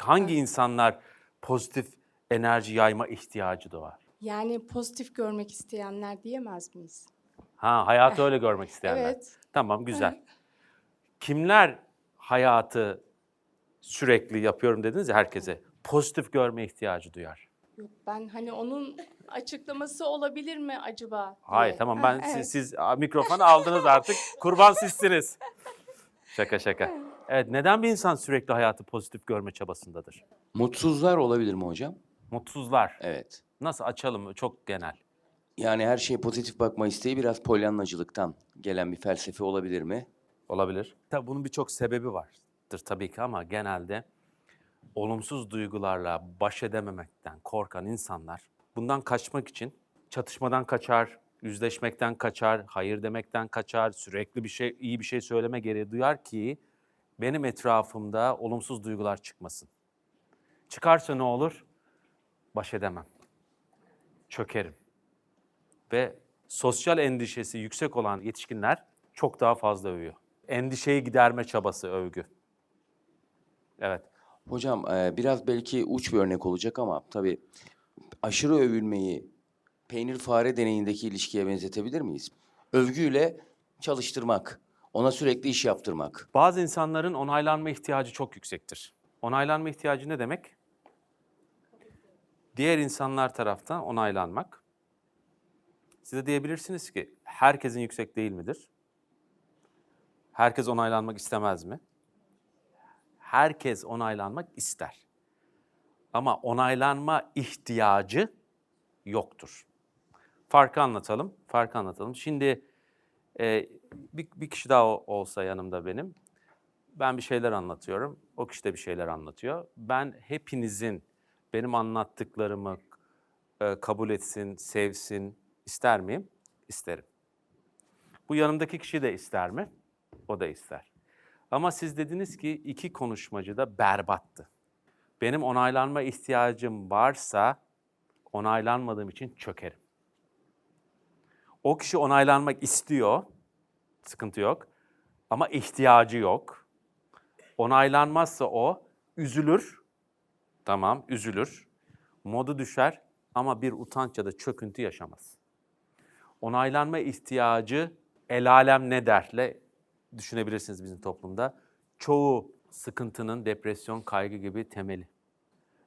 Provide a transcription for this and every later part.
hangi insanlar pozitif enerji yayma ihtiyacı doğar? Yani pozitif görmek isteyenler diyemez miyiz? Ha, hayatı öyle görmek isteyenler. Evet. Tamam, güzel. Kimler hayatı sürekli yapıyorum dediniz ya herkese. Pozitif görme ihtiyacı duyar. Yok ben hani onun açıklaması olabilir mi acaba? diye. Hayır tamam Ha, ben evet. siz, siz mikrofonu aldınız artık. Kurban sizsiniz. Şaka şaka. Evet neden bir insan sürekli hayatı pozitif görme çabasındadır? Mutsuzlar olabilir mi hocam? Mutsuzlar. Evet. Nasıl açalım? Çok genel. Yani her şeye pozitif bakma isteği biraz polyanlacılıktan gelen bir felsefe olabilir mi? Olabilir. Tabii bunun birçok sebebi vardır tabii ki ama genelde olumsuz duygularla baş edememekten korkan insanlar bundan kaçmak için çatışmadan kaçar, yüzleşmekten kaçar, hayır demekten kaçar, sürekli bir şey iyi bir şey söyleme gereği duyar ki benim etrafımda olumsuz duygular çıkmasın. Çıkarsa ne olur? Baş edemem. Çökerim. Ve sosyal endişesi yüksek olan yetişkinler çok daha fazla övüyor. Endişeyi giderme çabası övgü. Evet. Hocam e, biraz belki uç bir örnek olacak ama tabii aşırı övülmeyi peynir fare deneyindeki ilişkiye benzetebilir miyiz? Övgüyle çalıştırmak, ona sürekli iş yaptırmak. Bazı insanların onaylanma ihtiyacı çok yüksektir. Onaylanma ihtiyacı ne demek? Diğer insanlar taraftan onaylanmak. Siz de diyebilirsiniz ki herkesin yüksek değil midir? Herkes onaylanmak istemez mi? Herkes onaylanmak ister. Ama onaylanma ihtiyacı yoktur. Farkı anlatalım. Farkı anlatalım. Şimdi e, bir, bir kişi daha olsa yanımda benim. Ben bir şeyler anlatıyorum. O kişi de bir şeyler anlatıyor. Ben hepinizin benim anlattıklarımı e, kabul etsin, sevsin ister miyim? İsterim. Bu yanımdaki kişi de ister mi? O da ister. Ama siz dediniz ki iki konuşmacı da berbattı. Benim onaylanma ihtiyacım varsa onaylanmadığım için çökerim. O kişi onaylanmak istiyor, sıkıntı yok. Ama ihtiyacı yok. Onaylanmazsa o üzülür. Tamam, üzülür. Modu düşer ama bir utanç ya da çöküntü yaşamaz. Onaylanma ihtiyacı el alem ne derle düşünebilirsiniz bizim toplumda. Çoğu sıkıntının depresyon, kaygı gibi temeli.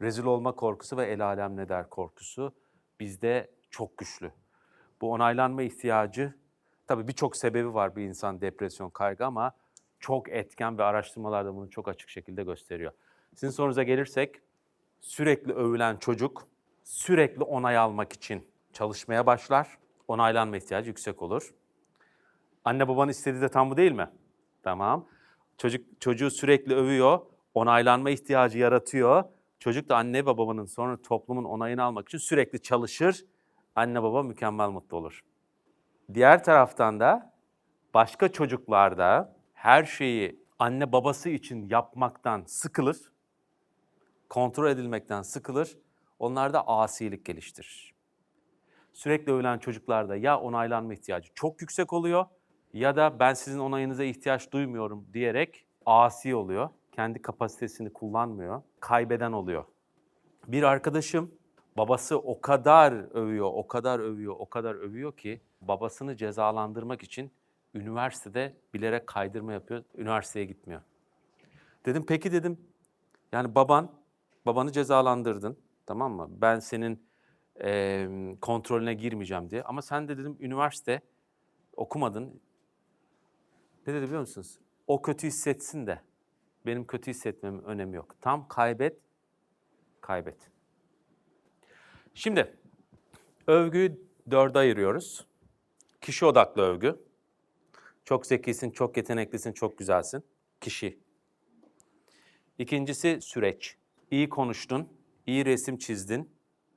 Rezil olma korkusu ve el alem ne der korkusu bizde çok güçlü. Bu onaylanma ihtiyacı, tabii birçok sebebi var bir insan depresyon, kaygı ama çok etken ve araştırmalar da bunu çok açık şekilde gösteriyor. Sizin sorunuza gelirsek, sürekli övülen çocuk sürekli onay almak için çalışmaya başlar. Onaylanma ihtiyacı yüksek olur. Anne babanın istediği de tam bu değil mi? Tamam. Çocuk çocuğu sürekli övüyor, onaylanma ihtiyacı yaratıyor. Çocuk da anne babanın sonra toplumun onayını almak için sürekli çalışır. Anne baba mükemmel mutlu olur. Diğer taraftan da başka çocuklarda her şeyi anne babası için yapmaktan sıkılır. Kontrol edilmekten sıkılır. Onlarda asilik geliştirir. Sürekli övülen çocuklarda ya onaylanma ihtiyacı çok yüksek oluyor ya da ben sizin onayınıza ihtiyaç duymuyorum diyerek asi oluyor. Kendi kapasitesini kullanmıyor. Kaybeden oluyor. Bir arkadaşım babası o kadar övüyor, o kadar övüyor, o kadar övüyor ki babasını cezalandırmak için üniversitede bilerek kaydırma yapıyor. Üniversiteye gitmiyor. Dedim peki dedim yani baban, babanı cezalandırdın tamam mı? Ben senin eee, kontrolüne girmeyeceğim diye. Ama sen de dedim üniversite okumadın. Ne dedi biliyor musunuz? O kötü hissetsin de benim kötü hissetmemin önemi yok. Tam kaybet, kaybet. Şimdi övgüyü dörde ayırıyoruz. Kişi odaklı övgü. Çok zekisin, çok yeteneklisin, çok güzelsin. Kişi. İkincisi süreç. İyi konuştun, iyi resim çizdin,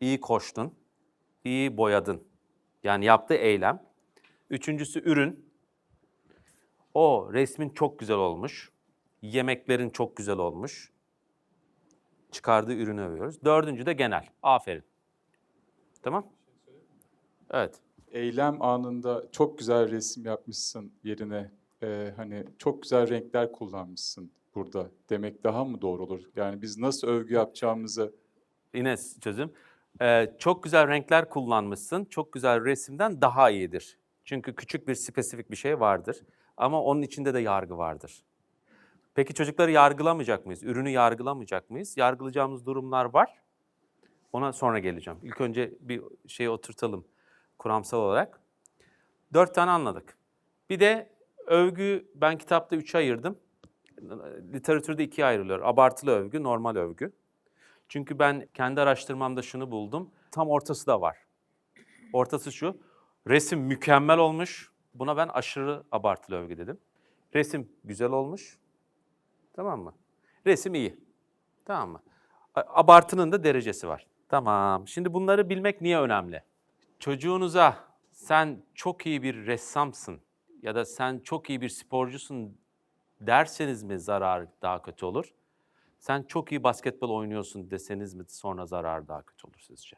iyi koştun, iyi boyadın. Yani yaptığı eylem. Üçüncüsü ürün. O resmin çok güzel olmuş. Yemeklerin çok güzel olmuş. Çıkardığı ürünü övüyoruz. Dördüncü de genel. Aferin. Tamam? Evet. eylem anında çok güzel resim yapmışsın yerine e, hani çok güzel renkler kullanmışsın burada demek daha mı doğru olur? Yani biz nasıl övgü yapacağımızı Yine çözüm. Ee, çok güzel renkler kullanmışsın. Çok güzel resimden daha iyidir. Çünkü küçük bir spesifik bir şey vardır. Ama onun içinde de yargı vardır. Peki çocukları yargılamayacak mıyız? Ürünü yargılamayacak mıyız? Yargılayacağımız durumlar var. Ona sonra geleceğim. İlk önce bir şeyi oturtalım kuramsal olarak. Dört tane anladık. Bir de övgü ben kitapta üçe ayırdım. Literatürde ikiye ayrılıyor. Abartılı övgü, normal övgü. Çünkü ben kendi araştırmamda şunu buldum. Tam ortası da var. Ortası şu. Resim mükemmel olmuş. Buna ben aşırı abartılı övgü dedim. Resim güzel olmuş. Tamam mı? Resim iyi. Tamam mı? Abartının da derecesi var. Tamam. Şimdi bunları bilmek niye önemli? Çocuğunuza sen çok iyi bir ressamsın ya da sen çok iyi bir sporcusun derseniz mi zarar daha kötü olur? Sen çok iyi basketbol oynuyorsun deseniz mi sonra zarar daha kötü olur sizce?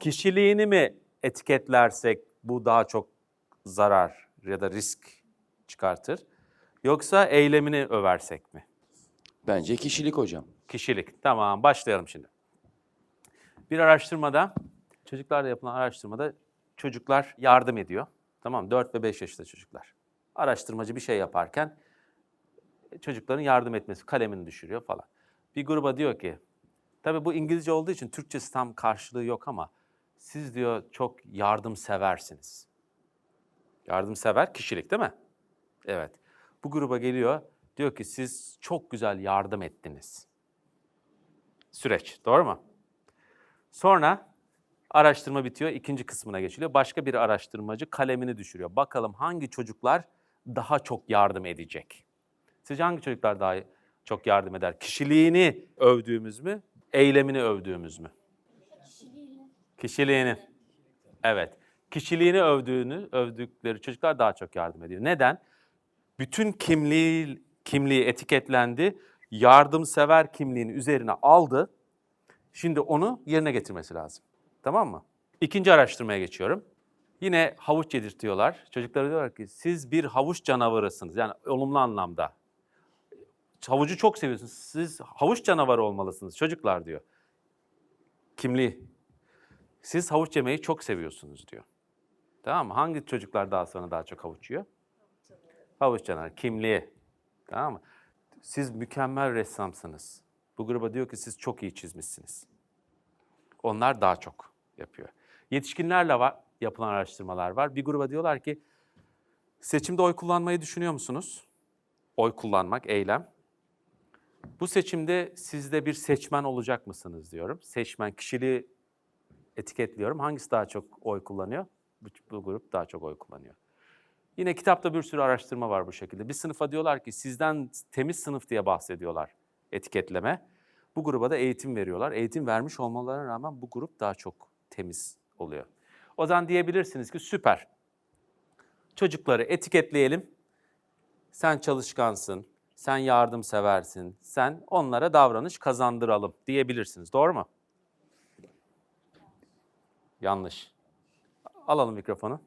Kişiliğini mi etiketlersek bu daha çok zarar ya da risk çıkartır? Yoksa eylemini översek mi? Bence kişilik hocam. Kişilik. Tamam başlayalım şimdi. Bir araştırmada, çocuklarla yapılan araştırmada çocuklar yardım ediyor. Tamam 4 ve 5 yaşında çocuklar. Araştırmacı bir şey yaparken çocukların yardım etmesi, kalemini düşürüyor falan. Bir gruba diyor ki, tabii bu İngilizce olduğu için Türkçesi tam karşılığı yok ama siz diyor çok yardımseversiniz. Yardımsever kişilik değil mi? Evet. Bu gruba geliyor, diyor ki siz çok güzel yardım ettiniz. Süreç, doğru mu? Sonra araştırma bitiyor, ikinci kısmına geçiliyor. Başka bir araştırmacı kalemini düşürüyor. Bakalım hangi çocuklar daha çok yardım edecek? Sizce hangi çocuklar daha çok yardım eder? Kişiliğini övdüğümüz mü, eylemini övdüğümüz mü? Kişiliğini. Evet. Kişiliğini övdüğünü, övdükleri çocuklar daha çok yardım ediyor. Neden? Bütün kimliği kimliği etiketlendi. Yardımsever kimliğini üzerine aldı. Şimdi onu yerine getirmesi lazım. Tamam mı? İkinci araştırmaya geçiyorum. Yine havuç yedirtiyorlar. Çocuklara diyorlar ki siz bir havuç canavarısınız. Yani olumlu anlamda. Havucu çok seviyorsunuz. Siz havuç canavarı olmalısınız çocuklar diyor. Kimliği. Siz havuç yemeyi çok seviyorsunuz diyor. Tamam mı? Hangi çocuklar daha sonra daha çok havuç yiyor? Havuç canavarı. Kimliği. Tamam mı? Siz mükemmel ressamsınız. Bu gruba diyor ki siz çok iyi çizmişsiniz. Onlar daha çok yapıyor. Yetişkinlerle var, yapılan araştırmalar var. Bir gruba diyorlar ki seçimde oy kullanmayı düşünüyor musunuz? Oy kullanmak, eylem. Bu seçimde sizde bir seçmen olacak mısınız diyorum. Seçmen kişiliği etiketliyorum. Hangisi daha çok oy kullanıyor? Bu, bu grup daha çok oy kullanıyor. Yine kitapta bir sürü araştırma var bu şekilde. Bir sınıfa diyorlar ki sizden temiz sınıf diye bahsediyorlar etiketleme. Bu gruba da eğitim veriyorlar. Eğitim vermiş olmalarına rağmen bu grup daha çok temiz oluyor. O zaman diyebilirsiniz ki süper. Çocukları etiketleyelim. Sen çalışkansın, sen yardımseversin, sen onlara davranış kazandıralım diyebilirsiniz. Doğru mu? Yanlış. Alalım mikrofonu.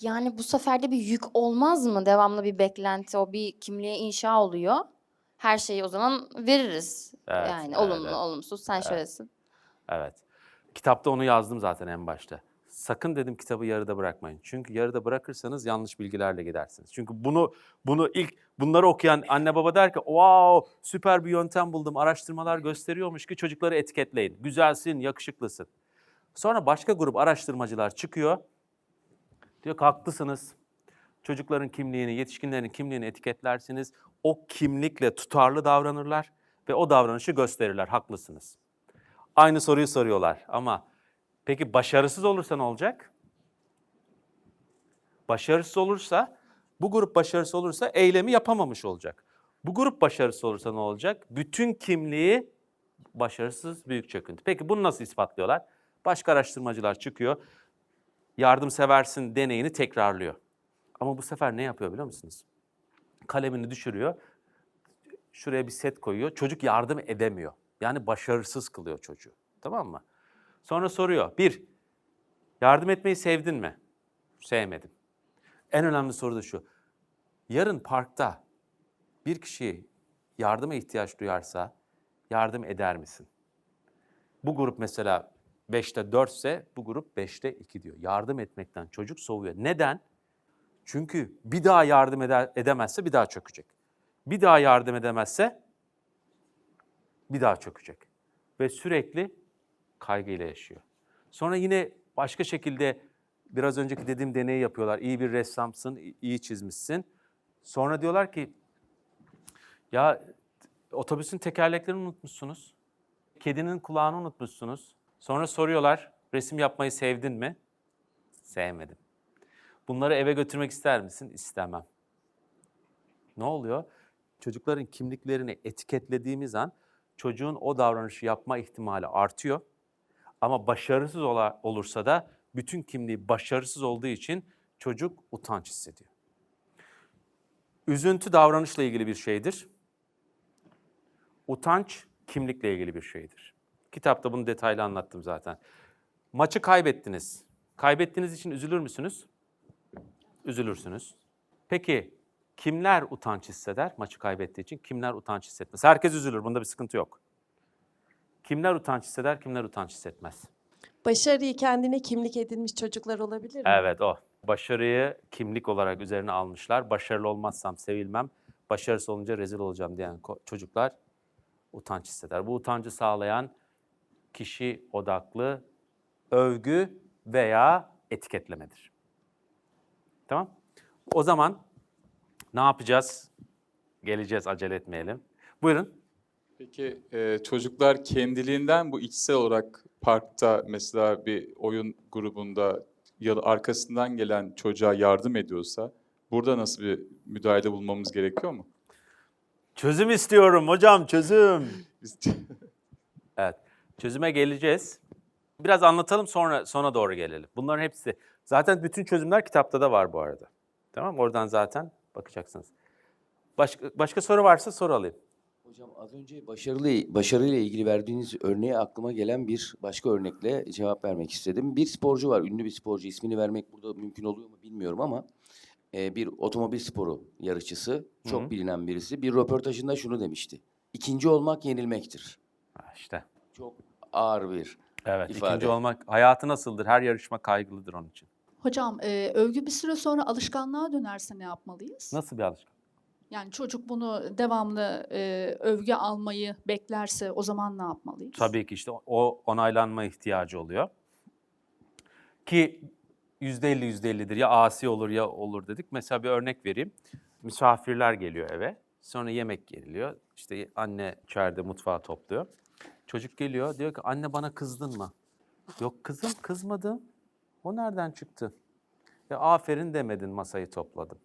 Yani bu sefer de bir yük olmaz mı? Devamlı bir beklenti, o bir kimliğe inşa oluyor. Her şeyi o zaman veririz. Evet, yani evet, olumlu, evet. olumsuz sen şöylesin. Evet. Kitapta onu yazdım zaten en başta. Sakın dedim kitabı yarıda bırakmayın. Çünkü yarıda bırakırsanız yanlış bilgilerle gidersiniz. Çünkü bunu bunu ilk bunları okuyan anne baba der ki wow süper bir yöntem buldum. Araştırmalar gösteriyormuş ki çocukları etiketleyin. Güzelsin, yakışıklısın. Sonra başka grup araştırmacılar çıkıyor. Diyor ki haklısınız. Çocukların kimliğini, yetişkinlerin kimliğini etiketlersiniz. O kimlikle tutarlı davranırlar ve o davranışı gösterirler. Haklısınız. Aynı soruyu soruyorlar ama peki başarısız olursa ne olacak? Başarısız olursa, bu grup başarısız olursa eylemi yapamamış olacak. Bu grup başarısız olursa ne olacak? Bütün kimliği başarısız büyük çöküntü. Peki bunu nasıl ispatlıyorlar? Başka araştırmacılar çıkıyor. Yardımseversin deneyini tekrarlıyor. Ama bu sefer ne yapıyor biliyor musunuz? Kalemini düşürüyor. Şuraya bir set koyuyor. Çocuk yardım edemiyor. Yani başarısız kılıyor çocuğu. Tamam mı? Sonra soruyor. Bir, yardım etmeyi sevdin mi? Sevmedim. En önemli soru da şu. Yarın parkta bir kişi yardıma ihtiyaç duyarsa yardım eder misin? Bu grup mesela 5'te 4 ise bu grup 5'te 2 diyor. Yardım etmekten çocuk soğuyor. Neden? Çünkü bir daha yardım eder, edemezse bir daha çökecek. Bir daha yardım edemezse bir daha çökecek. Ve sürekli kaygıyla yaşıyor. Sonra yine başka şekilde biraz önceki dediğim deneyi yapıyorlar. İyi bir ressamsın, iyi çizmişsin. Sonra diyorlar ki ya otobüsün tekerleklerini unutmuşsunuz. Kedinin kulağını unutmuşsunuz. Sonra soruyorlar resim yapmayı sevdin mi? Sevmedim. Bunları eve götürmek ister misin? İstemem. Ne oluyor? Çocukların kimliklerini etiketlediğimiz an çocuğun o davranışı yapma ihtimali artıyor. Ama başarısız ola- olursa da bütün kimliği başarısız olduğu için çocuk utanç hissediyor. Üzüntü davranışla ilgili bir şeydir. Utanç kimlikle ilgili bir şeydir. Kitapta bunu detaylı anlattım zaten. Maçı kaybettiniz. Kaybettiğiniz için üzülür müsünüz? Üzülürsünüz. Peki kimler utanç hisseder maçı kaybettiği için? Kimler utanç hissetmez? Herkes üzülür. Bunda bir sıkıntı yok. Kimler utanç hisseder, kimler utanç hissetmez? Başarıyı kendine kimlik edinmiş çocuklar olabilir mi? Evet o. Başarıyı kimlik olarak üzerine almışlar. Başarılı olmazsam sevilmem, başarısız olunca rezil olacağım diyen çocuklar utanç hisseder. Bu utancı sağlayan kişi odaklı övgü veya etiketlemedir. Tamam? O zaman ne yapacağız? Geleceğiz, acele etmeyelim. Buyurun. Peki e, çocuklar kendiliğinden bu içsel olarak parkta mesela bir oyun grubunda ya da arkasından gelen çocuğa yardım ediyorsa burada nasıl bir müdahalede bulmamız gerekiyor mu? Çözüm istiyorum hocam, çözüm. Evet. Çözüme geleceğiz. Biraz anlatalım sonra sona doğru gelelim. Bunların hepsi zaten bütün çözümler kitapta da var bu arada. Tamam? Oradan zaten bakacaksınız. Başka başka soru varsa soru alayım. Hocam az önce başarılı başarıyla ilgili verdiğiniz örneğe aklıma gelen bir başka örnekle cevap vermek istedim. Bir sporcu var, ünlü bir sporcu. İsmini vermek burada mümkün oluyor mu bilmiyorum ama e, bir otomobil sporu yarışçısı, çok Hı hı. bilinen birisi. Bir röportajında şunu demişti. İkinci olmak yenilmektir. Ha, işte. Çok ağır bir Evet. İfade. ikinci olmak hayatı nasıldır? Her yarışma kaygılıdır onun için. Hocam e, övgü bir süre sonra alışkanlığa dönerse ne yapmalıyız? Nasıl bir alışkanlık? Yani çocuk bunu devamlı e, övgü almayı beklerse o zaman ne yapmalıyız? Tabii ki işte o onaylanma ihtiyacı oluyor. Ki yüzde elli yüzde ellidir. Ya asi olur ya olur dedik. Mesela bir örnek vereyim. Misafirler geliyor eve. Sonra yemek geliliyor. İşte anne içeride mutfağı topluyor. Çocuk geliyor diyor ki anne bana kızdın mı? Yok kızım kızmadım. O nereden çıktı? Ya aferin demedin masayı topladım.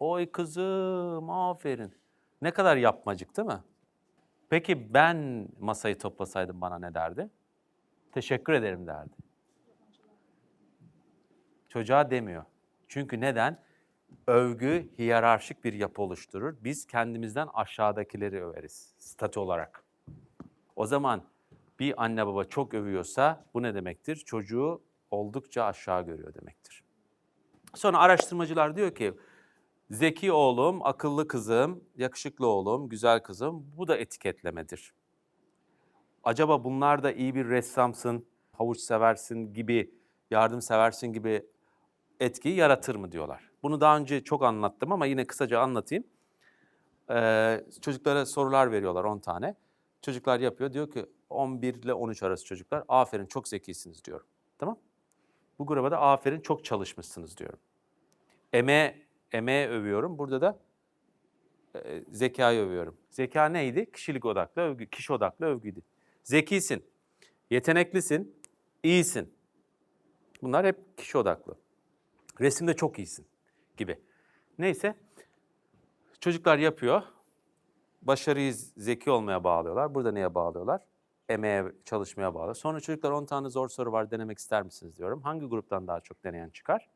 Oy kızım aferin. Ne kadar yapmacık değil mi? Peki ben masayı toplasaydım bana ne derdi? Teşekkür ederim derdi. Çocuğa demiyor. Çünkü neden? Övgü hiyerarşik bir yapı oluşturur. Biz kendimizden aşağıdakileri överiz statü olarak. O zaman bir anne baba çok övüyorsa bu ne demektir? Çocuğu oldukça aşağı görüyor demektir. Sonra araştırmacılar diyor ki zeki oğlum, akıllı kızım, yakışıklı oğlum, güzel kızım bu da etiketlemedir. Acaba bunlar da iyi bir ressamsın, havuç seversin gibi, yardım seversin gibi etkiyi yaratır mı diyorlar. Bunu daha önce çok anlattım ama yine kısaca anlatayım. Ee, çocuklara sorular veriyorlar 10 tane. Çocuklar yapıyor. Diyor ki 11 ile 13 arası çocuklar aferin çok zekisiniz diyorum. Tamam? Bu gruba da aferin çok çalışmışsınız diyorum. Emeğe, emeğe övüyorum. Burada da e, zekayı övüyorum. Zeka neydi? Kişilik odaklı övgü, kişi odaklı övgüydü. Zekisin, yeteneklisin, iyisin. Bunlar hep kişi odaklı. Resimde çok iyisin gibi. Neyse çocuklar yapıyor. Başarıyı zeki olmaya bağlıyorlar. Burada neye bağlıyorlar? Emeğe, çalışmaya bağlı. Sonra çocuklar 10 tane zor soru var denemek ister misiniz diyorum. Hangi gruptan daha çok deneyen çıkar?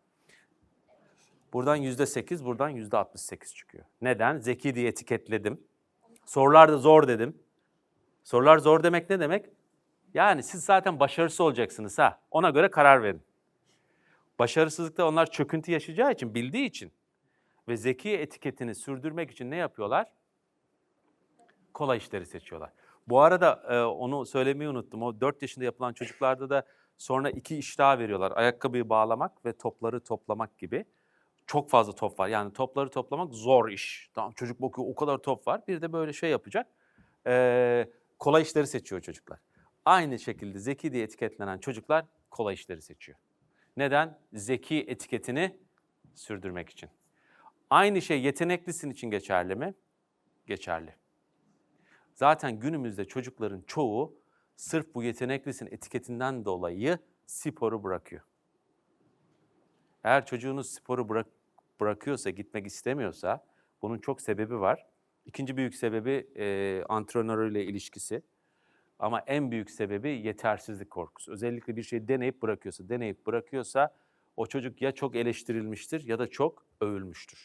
Buradan yüzde sekiz, buradan yüzde altmış sekiz çıkıyor. Neden? Zeki diye etiketledim. Sorular da zor dedim. Sorular zor demek ne demek? Yani siz zaten başarısız olacaksınız ha. Ona göre karar verin. Başarısızlıkta onlar çöküntü yaşayacağı için, bildiği için ve zeki etiketini sürdürmek için ne yapıyorlar? kolay işleri seçiyorlar. Bu arada e, onu söylemeyi unuttum. O 4 yaşında yapılan çocuklarda da sonra iki iş daha veriyorlar. Ayakkabıyı bağlamak ve topları toplamak gibi. Çok fazla top var. Yani topları toplamak zor iş. Tamam çocuk bakıyor o kadar top var. Bir de böyle şey yapacak. Ee, kolay işleri seçiyor çocuklar. Aynı şekilde zeki diye etiketlenen çocuklar kolay işleri seçiyor. Neden? Zeki etiketini sürdürmek için. Aynı şey yeteneklisin için geçerli mi? Geçerli. Zaten günümüzde çocukların çoğu sırf bu yeteneklisin etiketinden dolayı sporu bırakıyor. Eğer çocuğunuz sporu bırak, bırakıyorsa, gitmek istemiyorsa bunun çok sebebi var. İkinci büyük sebebi e, antrenörüyle ilişkisi. Ama en büyük sebebi yetersizlik korkusu. Özellikle bir şeyi deneyip bırakıyorsa, deneyip bırakıyorsa o çocuk ya çok eleştirilmiştir ya da çok övülmüştür.